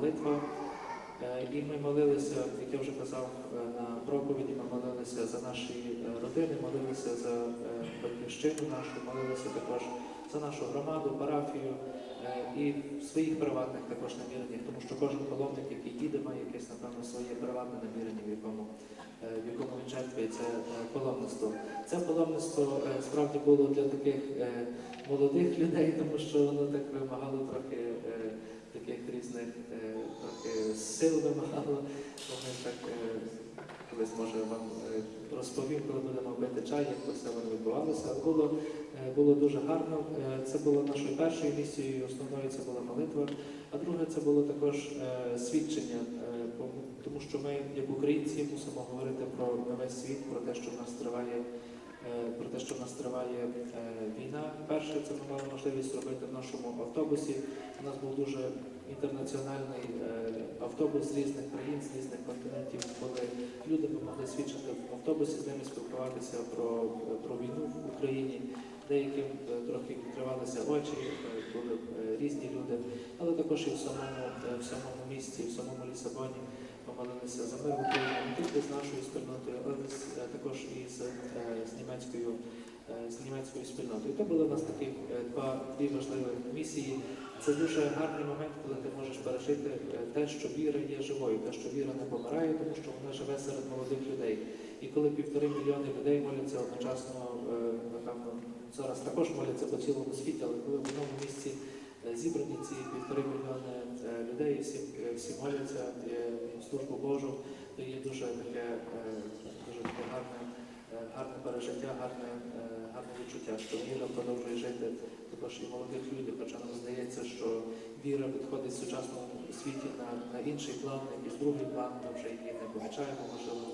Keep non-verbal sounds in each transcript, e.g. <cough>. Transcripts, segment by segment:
молитва. Е, І ми молилися, як я вже казав е, на проповіді, ми молилися за наші е, родини, молилися за батьківщину нашу, молилися також за нашу громаду, парафію і своїх приватних також наміреннях, тому що кожен паломник, який їде, має якесь, напевно, своє приватне намірення, в якому, в якому він жертвує це паломництво. Це паломництво справді було для таких молодих людей, <laughs> тому що воно так вимагало трохи. Е, таких різних е, трохи сил вимагало. Ми так е, колись може вам е, розповім, коли будемо пити чай, як все воно відбувалося. Було, е, було дуже гарно. Е, Це було нашою першою місією, основною це була молитва. А друге, це було також е, свідчення, е, тому що ми, як українці, мусимо говорити про весь світ, про те, що в нас триває. Е, Про те, що в нас триває е, війна. Перше, це ми мали можливість зробити в нашому автобусі. У нас був дуже інтернаціональний е, автобус з різних країн, з різних континентів, коли люди могли свідчити в автобусі, з ними спілкуватися про, про війну в Україні. Деяким трохи відкривалися очі, були різні люди, але також і в самому, в самому місті, в самому Лісабоні ми молилися за мир в Україні, нашою спільнотою, але з- е, також і з, е, з німецькою. е, З німецькою спільнотою. То були у нас такі е, два дві важливі місії. Це дуже гарний момент, коли ти можеш пережити е, те, що віра є живою, те, що віра не помирає, тому що вона живе серед молодих людей. І коли півтори мільйони людей моляться одночасно, е, напевно, зараз також моляться по цілому світі, але коли в одному місці е, зібрані ці півтори мільйони е, людей, всі, е, всі моляться е, службу Божу, то є дуже таке, е, дуже таке гарне, е, гарне пережиття, гарне, е, гарне відчуття, що віра продовжує жити також і молодих людей, хоча нам здається, що віра відходить в сучасному світі на, на інший план, на якийсь другий план, ми вже її не помічаємо, можливо,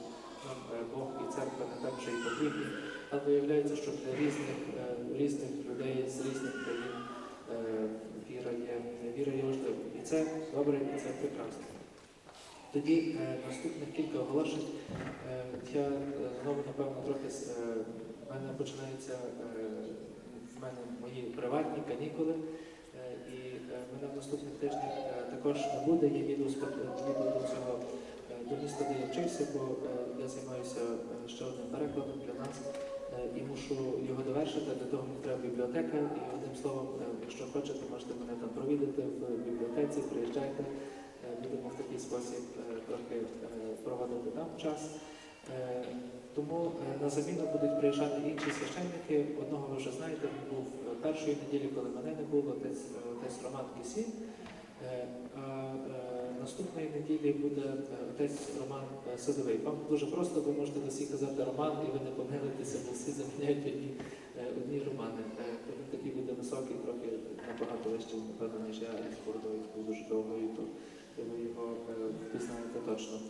нам е, Бог і церква не так вже і потрібні. Але виявляється, що для різних, е, різних людей з різних країн е, віра є, віра є важливою. І це добре, і це прекрасно. Тоді е, наступних кілька оголошень. Е, я е, знову, напевно, трохи з- е, мене починаються е, в мене мої приватні канікули. Е, і е, мене в наступних тижнях е, також не буде. Їду, з до цього е, до міста, де я вчився, бо е, я займаюся е, ще одним перекладом для нас і мушу його довершити. Для того мені треба бібліотека. І одним словом, якщо хочете, можете мене там провідати в бібліотеці, приїжджайте. Е, Будемо в такий спосіб е, трохи е, проводити там час. Тому на заміну будуть приїжджати інші священники. Одного ви вже знаєте, він був першої неділі, коли мене не було, десь, десь Роман Кисі. Е, А наступної неділі буде отець Роман Садовий. Вам дуже просто, ви можете до всіх казати Роман, і ви не помилитеся, бо всі заміняють одні, одні романи. Він такий буде високий, трохи набагато вищий, напевно, ніж я з бородою був дуже довгою, то ви його впізнаєте точно.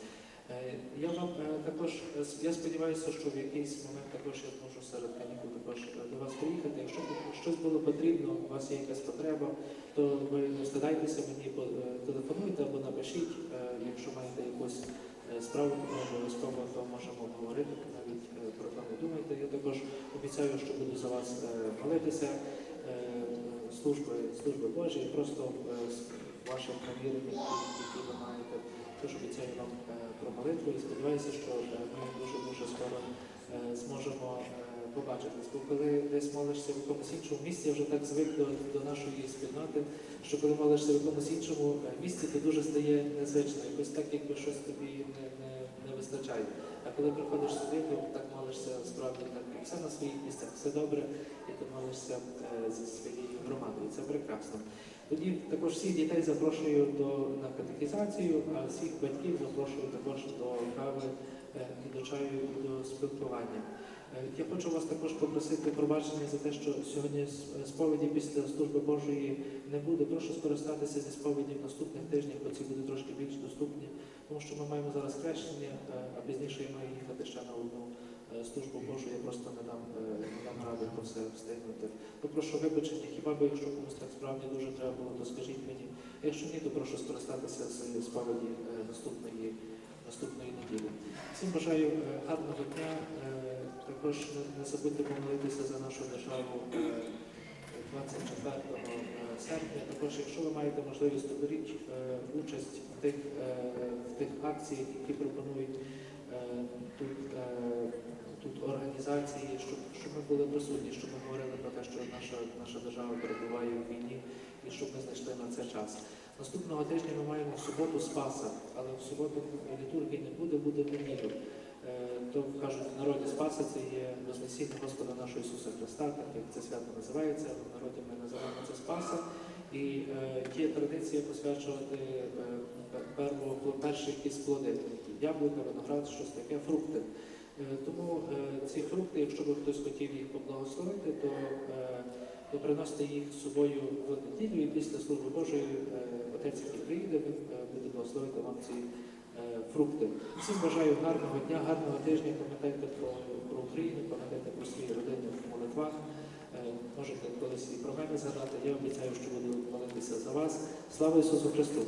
Е, Я вам е, також е, я сподіваюся, що в якийсь момент також я зможу серед канікул також е, до вас приїхати. Якщо щось було потрібно, у вас є якась потреба, то ви не стидайтеся мені, е, телефонуйте або напишіть, е, якщо маєте якусь справу, то обов'язково то можемо обговорити, навіть про це не думайте. Я також обіцяю, що буду за вас молитися. Служби, служби Божі, просто ваших намірень, які, ви маєте. Тож обіцяю вам е, про молитву і сподіваюся, що е, ми дуже-дуже скоро е, зможемо побачитись. Бо коли десь молишся в якомусь іншому місці, я вже так звик до, до нашої спільноти, що коли молишся в якомусь іншому місці, то дуже стає незвично, якось так, якби щось тобі не, не, не вистачає. А коли приходиш сюди, то так молишся справді так, все на своїх місцях, все добре, і ти молишся зі своєю громадою. Це прекрасно. Тоді також всіх дітей запрошую до на катехізацію, а всіх батьків запрошую також до кави е, і до чаю, і до спілкування. Е, Я хочу вас також попросити пробачення за те, що сьогодні сповіді після служби Божої не буде. Прошу скористатися зі сповіді в наступних тижнях, бо ці будуть трошки більш доступні, тому що ми маємо зараз хрещення, е, а пізніше я маю їхати ще на одну службу Божу, я просто не дам, е, не дам ради про все встигнути. То прошу вибачення, хіба би якщо комусь так справді дуже треба було, то скажіть мені. Якщо ні, то прошу скористатися з сповіді е, наступної, наступної неділі. Всім бажаю е, гарного дня. Е, Також не- забудьте помолитися за нашу державу е, 24 е, серпня. Також, якщо ви маєте можливість, то беріть е, участь в тих, е, в тих акціях, які пропонують е, тут, е, тут організації, щоб, щоб ми були присутні, щоб ми говорили про те, що наша, наша держава перебуває в війні і щоб ми знайшли на це час. Наступного тижня ми маємо в суботу Спаса, але в суботу літургії не буде, буде в неділю. Е, То кажуть, в народі Спаса це є Вознесіння Господа нашого Ісуса Христа, так як це свято називається. В народі ми називаємо це Спаса. І е, є традиція посвячувати е, пе- перво- перші якісь плоди, яблука, виноград, щось таке, фрукти. Е, Тому е, ці фрукти, якщо би хтось хотів їх поблагословити, то, е, то приносите їх з собою в неділю і після служби Божої отець, який приїде, він буде благословити вам ці фрукти. Всім бажаю гарного дня, гарного тижня. Пам'ятайте про, про Україну, пам'ятайте про свої родини в молитвах. Можете колись і про мене згадати. Я обіцяю, що буду молитися за вас. Слава Ісусу Христу!